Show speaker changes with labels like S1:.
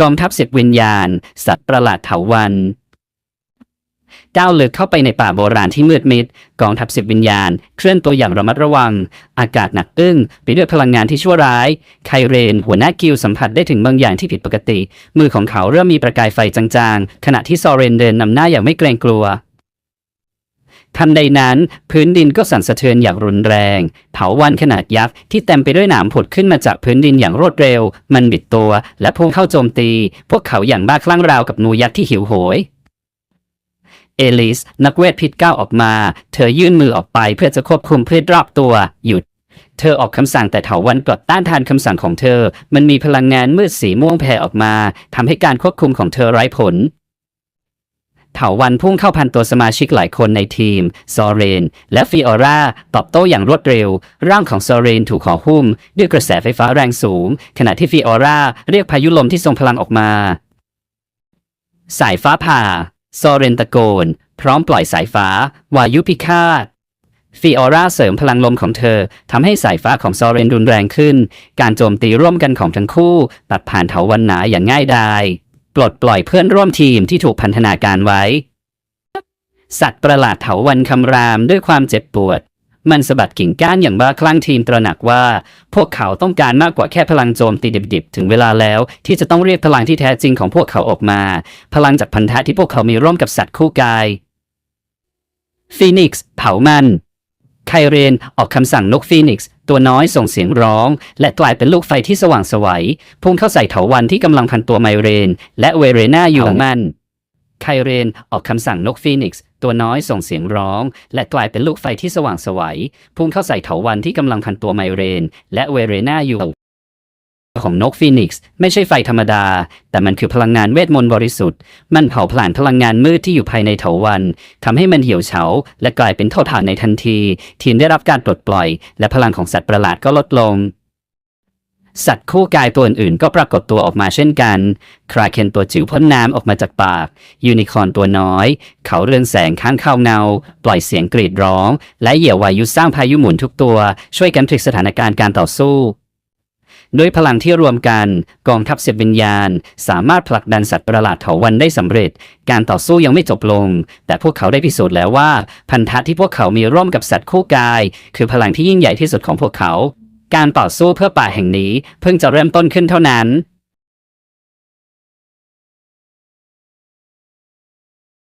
S1: กองทัพสิบวิญญาณ สัตว์ประหลาดเถาวันก้าวลึกเข้าไปในป่าโบราณที่มืดมิด กองทัพสิบวิญญาณ เคลื่อนตัวอย่างระมัดระวัง อากาศหนักอึ้งไปด้วยพลังงานที่ชั่วร้าย ไคเรน หัวหน้ากิลสัมผัสได้ถึงบางอย่างที่ผิดปกติ มือของเขาเริ่มมีประกายไฟจางๆ ขณะที่ซอเรนเดินนำหน้าอย่างไม่เกรงกลัว ทันใดนั้น พื้นดินก็สั่นสะเทือนอย่างรุนแรง เถาวันขนาดยักษ์ที่เต็มไปด้วยหนามผุดขึ้นมาจากพื้นดินอย่างรวดเร็ว มันบิดตัว และพุ่งเข้าโจมตี พวกเขาอย่างบ้าคลั่งราวกับนูยักษ์ที่หิวโหย เอลิส นักเวทพิษก้าวออกมา เธอยื่นมือออกไปเพื่อจะควบคุมพืชรอบตัว หยุด เธอออกคำสั่งแต่เถาวันกลับต้านทานคำสั่งของเธอ มันมีพลังงานมืดสีม่วงแผ่ออกมาทำให้การควบคุมของเธอไร้ผล เถาวันพุ่งเข้าพันตัวสมาชิกหลายคนในทีม ซอเรน และฟิออร่าตอบโต้อย่างรวดเร็ว ร่างของซอเรนถูกห่อหุ้ม ด้วยกระแสไฟฟ้าแรงสูง ขณะที่ฟิออร่าเรียกพายุลมที่ทรงพลังออกมา สายฟ้าผ่า ซอเรนตะโกน พร้อมปล่อยสายฟ้า วายุพิฆาตฟิออร่าเสริมพลังลมของเธอทำให้สายฟ้าของซอเรนรุนแรงขึ้น การโจมตีร่วมกันของทั้งคู่ ตัดผ่านเถาวันหนาอย่างง่ายดาย ปลดปล่อยเพื่อนร่วมทีมที่ถูกพันธนาการไว้ สัตว์ประหลาดเถาวันคำรามด้วยความเจ็บปวด มันสะบัดกิ่งก้านอย่างบ้าคลั่งทีมตระหนักว่า พวกเขาต้องการมากกว่าแค่พลังโจมตีดิบๆ ถึงเวลาแล้ว ที่จะต้องเรียกพลังที่แท้จริงของพวกเขาออกมา พลังจากพันธะที่พวกเขามีร่วมกับสัตว์คู่กายฟีนิกซ์เผามัน ไคเรนออกคำสั่งนกฟีนิกซ์ตัวน้อยส่งเสียงร้อง และกลายเป็นลูกไฟที่สว่างสวัยพุ่งเข้าใส่เถาวันที่กำลังพันตัวไมเรน และเวเรนาอยู่มันไคเรนออกคำสั่งนกฟีนิกซ์ตัวน้อยส่งเสียงร้อง และกลายเป็นลูกไฟที่สว่างสวัยพุ่งเข้าใส่เถาวันที่กำลังพันตัวไมเรน และเวเรนาอยู่ ของนกฟีนิกซ์ไม่ใช่ไฟธรรมดา แต่มันคือพลังงานเวทมนต์บริสุทธิ์ มันเผาผลาญพลังงานมืดที่อยู่ภายในเถาวันทำให้มันเหี่ยวเฉา และกลายเป็นเท่าฐานในทันที ทีมได้รับการปลดปล่อย และพลังของสัตว์ประหลาดก็ลดลง สัตว์คู่กายตัวอื่นๆก็ปรากฏตัวออกมาเช่นกัน คราเคนตัวจิ๋วพ่นน้ำออกมาจากปาก ยูนิคอร์นตัวน้อย เขาเรืองแสงข้างเข้าเงา ปล่อยเสียงกรีดร้อง และเหยี่ยววายุสร้างพายุหมุนทุกตัว ช่วยกันพลิกสถานการณ์การต่อสู้ ด้วยพลังที่รวมกันกองทัพเสบวิญญาณ สามารถผลักดันสัตว์ประหลาดเถาวันได้สำเร็จ การต่อสู้ยังไม่จบลง แต่พวกเขาได้พิสูจน์แล้วว่า พันธะที่พวกเขามีร่วมกับสัตว์คู่กาย คือพลังที่ยิ่งใหญ่ที่สุดของพวกเขา การต่อสู้เพื่อป่าแห่งนี้ เพิ่งจะเริ่มต้นขึ้นเท่านั้น